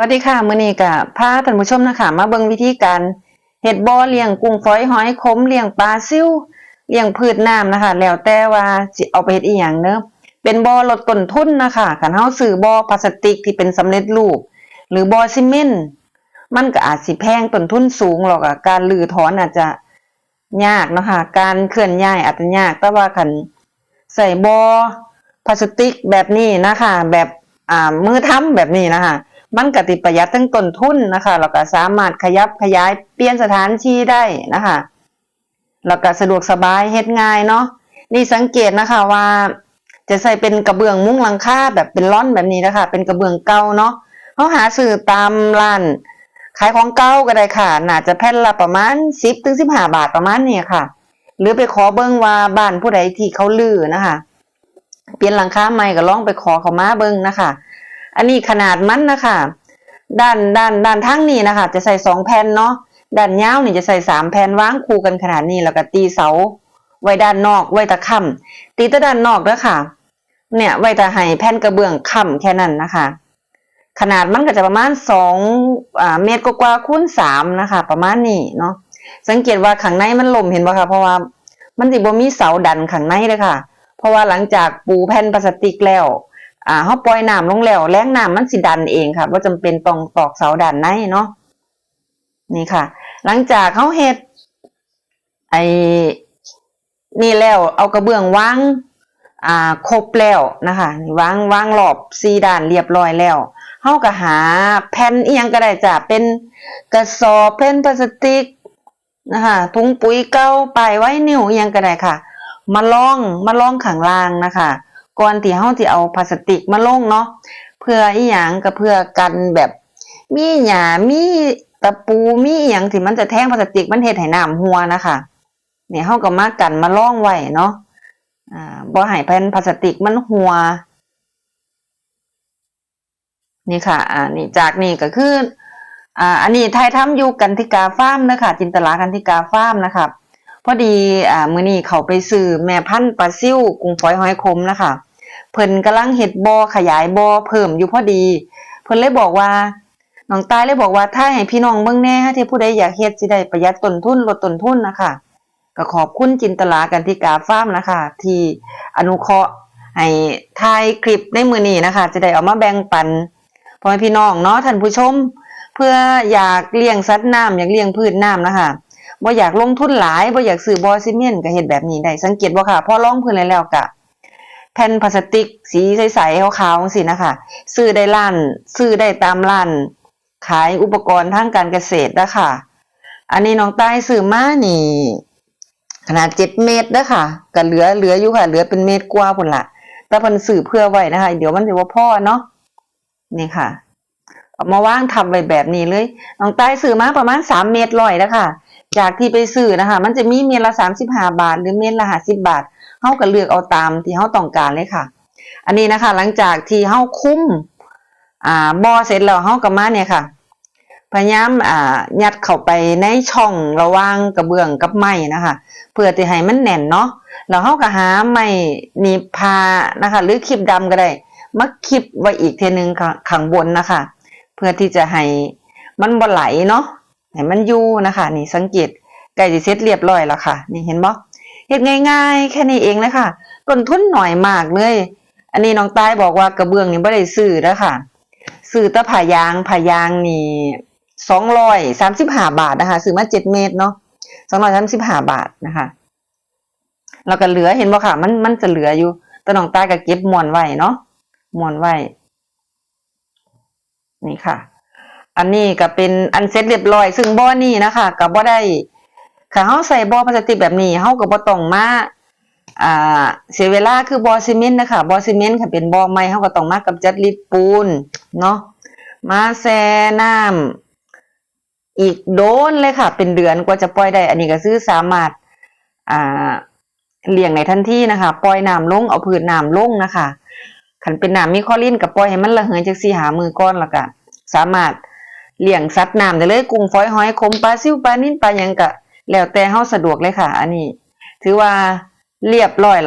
สวัสดีค่ะมื้อนี้ก็พาท่านผู้ชมนะคะมาเบิ่งวิธีการเฮ็ดบ่อเลี้ยงกุ้งฝอยหอยขมเลี้ยงปลาซิ่วเลี้ยงพืชน้ำนะคะ แล้วแต่ว่าสิเอาไปเฮ็ดอีหยังเด้อเป็นบ่อลดต้นทุนนะคะคันเฮาซื้อบ่อพลาสติกที่เป็นสำเร็จรูป หรือบ่อซีเมนต์มันก็อาจสิแพงต้นทุนสูงหรอกอะการรื้อถอนอาจจะยากนะคะการเคลื่อนย้ายอาจจะยาก แต่ว่าคันใส่บ่อพลาสติกแบบนี้นะคะ แบบอ่ามือทำแบบนี้นะคะ มันกติประหยัดทั้งต้นทุนนะคะแล้วก็สามารถขยับขยายเปลี่ยนสถานที่ได้นะคะแล้วก็สะดวกสบายเฮ็ดง่ายเนาะนี่สังเกตนะคะว่า จะใส่เป็นกระเบื้องมุ้งหลังคาแบบเป็นร่อนแบบนี้นะคะ เป็นกระเบื้องเก่าเนาะเขาหาซื้อตามร้านขายของเก่าก็ได้ค่ะน่าจะแผ่นละประมาณ10ถึง15บหาบาทประมาณนี้ค่ะ หรือไปขอเบิ่งว่าบ้านผู้ใดที่เขาลือนะคะ เปลี่ยนหลังคาใหม่ก็ลองไปขอเขามาเบิ่งนะคะ อันนี้ขนาดมันนะคะด้านด้านด้านทั้งนี้นะคะ จะใส่สองแผ่นเนาะด้านยาวนี่จะใส่สามแผ่นวางคู่กันขนาดนี้แล้วก็ตีเสา ไว้ด้านนอกไว้ตะค่ำตีต่ด้านนอกเด้อค่ะ เนี่ยไว้ต่ให้แผ่นกระเบื้องค่ำแค่นั้นนะคะ ขนาดมันก็จะประมาณสองเมตรกว่าคูณสามนะคะ ประมาณนี้เนาะสังเกตว่าข้างในมันล่มเห็นป่ะคะเพราะว่ามันสิบ่มีเสาดันข้างในเลยค่ะ เพราะว่าหลังจากปูแผ่นพลาสติกแล้ว อ่าเฮาปล่อยน้ำลงแล้วแรงน้ำมันสิดันเองค่ะบ่าจำเป็นต้องตอกเสาดันในเนาะนี่ค่ะ หลังจากเฮาเฮ็ดไอ้นี่แล้วเอากระเบื้องวางอ่าครบแล้วนะคะวางวางรอบสี่ด้านเรียบร้อยแล้วเฮาก็หาแผ่นอีหยังก็ได้จ้ะเป็นกระสอบแผ่นพลาสติกนะคะถุงปุ๋ยเก่าป้ายไว้นิ้วอีหยังก็ได้ค่ะ มาลองมาลองข้างล่างนะคะ ก่อนที่เฮาสิเอาพลาสติกมาลงเนาะเพื่ออีหยังก็เพื่อกันแบบมีหญ้ามีตะปูมีอีหยังที่มันจะแทงพลาสติกมันเฮ็ดให้น้ำหัวนะคะเนี่ยเฮาก็มากันมาล่องไว้เนาะอ่าบ่ให้แผ่นพลาสติกมันหัวนี่ค่ะ อ่า นี่จากนี่ก็คือ อ่า อันนี้ไทยทำอยู่กันทิกาฟาร์มนะคะจินตลากันทิกาฟาร์มนะคะพอดี อ่า มือนี้เขาไปซื้อแม่พันธุ์ปลาซิ่วกุ้งฝอยหอยขมนะคะ พิ่นกำลังเฮ็ดบ่อขยายบ่อเพิ่มอยู่พอดี เพิ่นเลยบอกว่าน้องตายเลยบอกว่าถ้าให้พี่น้องเบิ่งแน่ถ้าที่ผู้ใดอยากเฮ็ดสิได้ประหยัดต้นทุนลดต้นทุนนะคะก็ขอบคุณจินตลากันทิกาฟาร์มนะคะ ที่อนุเคราะห์ให้ถ่ายคลิปในมือนี้นะคะ จะได้เอามาแบ่งปันพ่อแม่พี่น้องเนาะท่านผู้ชม เพื่ออยากเลี้ยงสัตว์น้ำอยากเลี้ยงพืชน้ำนะคะบ่อยากลงทุนหลายบ่อยากซื้อบอซีเมนต์ก็เฮ็ดแบบนี้ได้สังเกตบ่ค่ะพอลองพื้นแล้วแล้วก็ แผ่นพลาสติก สีใสๆขาวๆจังซี่นะคะซื้อได้ร้านซื้อได้ตามร้าน ขายอุปกรณ์ทางการเกษตรนะคะอันนี้น้องใต้ซื้อมานี่ ขนาด7เมตรเด้อค่ะก็เหลือเหลืออยู่ค่ะ เหลือเป็นเมตรกว่าพุ่นละแต่พิ่นซื้อเพื่อไว้นะคะ เดี๋ยวมันสิบ่าพ่อเนาะนี่ค่ะเอามาว่างทับไว้แบบนี้เลยน้องใต้ซื้อมาประมาณ3เมตรร้อยแล้วค่ะจากที่ไปซื้อนะคะ มันจะมีเมตรละ35บห้าบาท หรือเมตรละ50บาท เฮาก็เลือกเอาตามที่เฮาต้องการเลยค่ะ อันนี้นะคะ หลังจากที่เฮาคุ้มอ่าบอเสร็จแล้วเฮาก็มาเนี่ยค่ะ พยายามอ่ายัดเข้าไปในช่องระว่างกระเบื้องกับไม้นะคะ เพื่อที่ให้มันแน่นเนาะแล้วเฮาก็หาไม้นีบผ้านะคะ หรือคลิปดำก็ได้มาคลิปไว้อีกเทีนึงข้างข้างบนนะคะ เพื่อที่จะให้มันบ่ไหลเนาะให้มันอยู่นะคะ นี่สังเกตใกล้สิเสร็จเรียบร้อยแล้วค่ะ นี่เห็นบ่ เฮ็ดง่ายๆ แค่นี้เองเลยค่ะต้นทุนหน่อยมากเลย อันนี้น้องตายบอกว่ากระเบื้องนี่บ่ได้ซื้อเด้อค่ะซื้อแตะผ่ายางผ่ายางนี่235บห้าบาทนะคะซื้อมา7เมตรเนาะ235บห้าบาทนะคะแล้วก็เหลือเห็นบ่ค่ะ มันมันจะเหลืออยู่แต่น้องตายก็เก็บมวนไว้เนาะมวนไว้นี่ค่ะ อันนี้ก็เป็นอันเสร็จเรียบร้อย ซึ่งบ่อนี้นะคะก็บ่ได้ ถ้าเฮาใส่บ่อพลาสติกแบบนี้เฮาก็บ่ต้องมาอ่าเสียเวลาคือบอซีเมนต์นะคะบอซีเมนต์ค่ะเป็นบอใหม่เฮาก็ต้องมากำจัดลิดปูนเนาะมาแช่น้ำอีกโดนเลยค่ะ เป็นเดือนกว่าจะปล่อยได้ อันนี้ก็คือสามารถอ่าเลี้ยงในทันทีนะคะ ปล่อยน้ำลงเอาพืชน้ำลงนะคะคันเป็นน้ำมีคอรีนก็ปล่อยให้มันระเหยจักสี่หามือก่อนแล้วก็สามารถเลี้ยงสัตว์น้ำได้เลยกุ้งฝอยหอยขมปลาซิวปลานิ่นปลาหยังก็ แล้วแต่เฮาสะดวกเลยค่ะ อันนี้ ถือว่าเรียบร้อยละ